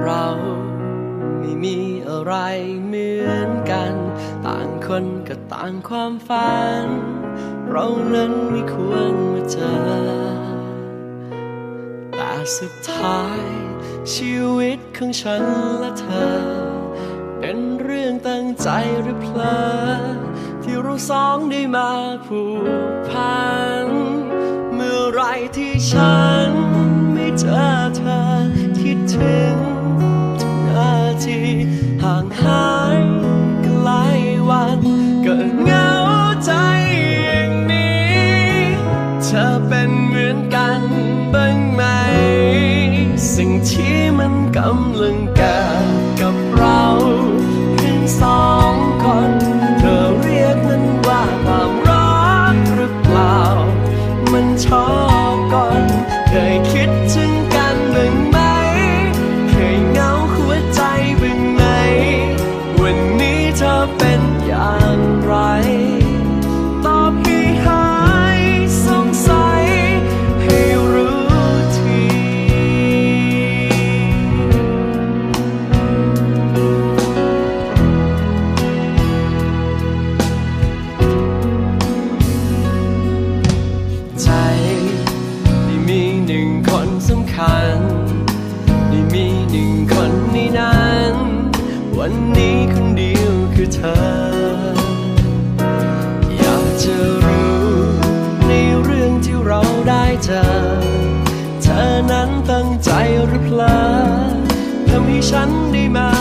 เราไม่มีอะไรเหมือนกัน ต่างคนก็ต่างความฝัน เรานั้นไม่ควรมาเจอ แต่สุดท้ายชีวิตของฉันและเธอ เป็นเรื่องตั้งใจหรือเพลอที่เราสองได้มาผูกพัน เมื่อไรที่ฉันไม่เจอเธอคิดถึง บ้างไหม สิ่งที่มันกำลังเกิด ฉันได้มีหนึ่งคนในนั้น วันนี้คนเดียวคือเธอ อยากจะรู้ในเรื่องที่เราได้เจอ เธอนั้นตั้งใจหรือเปล่าทำให้ฉันได้มา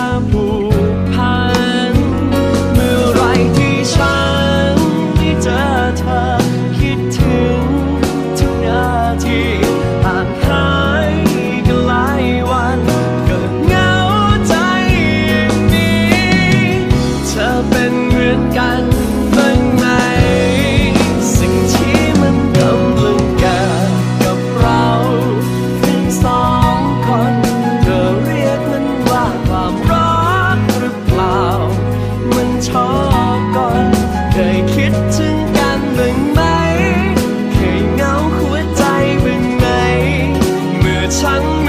长。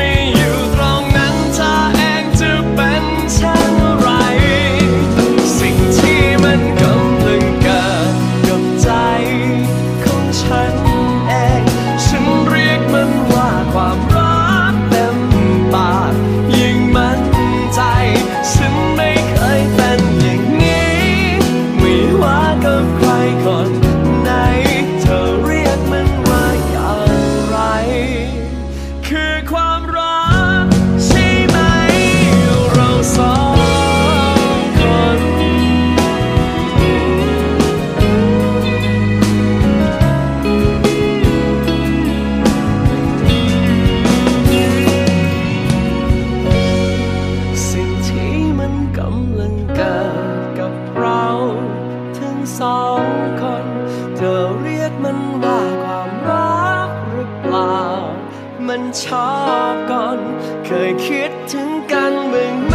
สองคน เธอเรียกมันว่าความรักหรือเปล่า มันชอบก่อน เคยคิดถึงกันบ้าง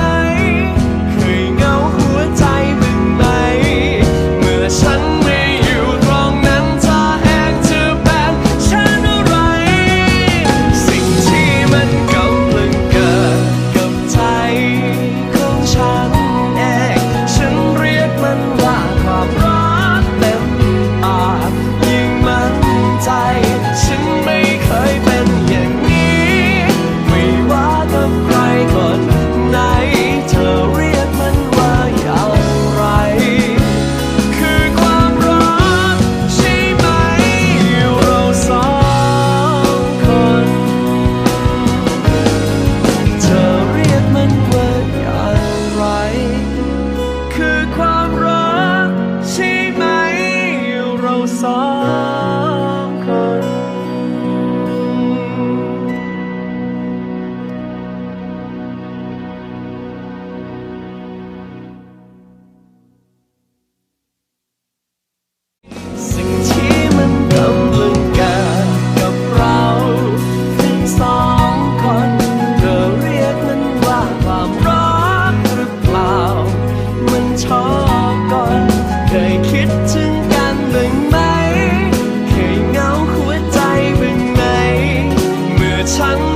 Sen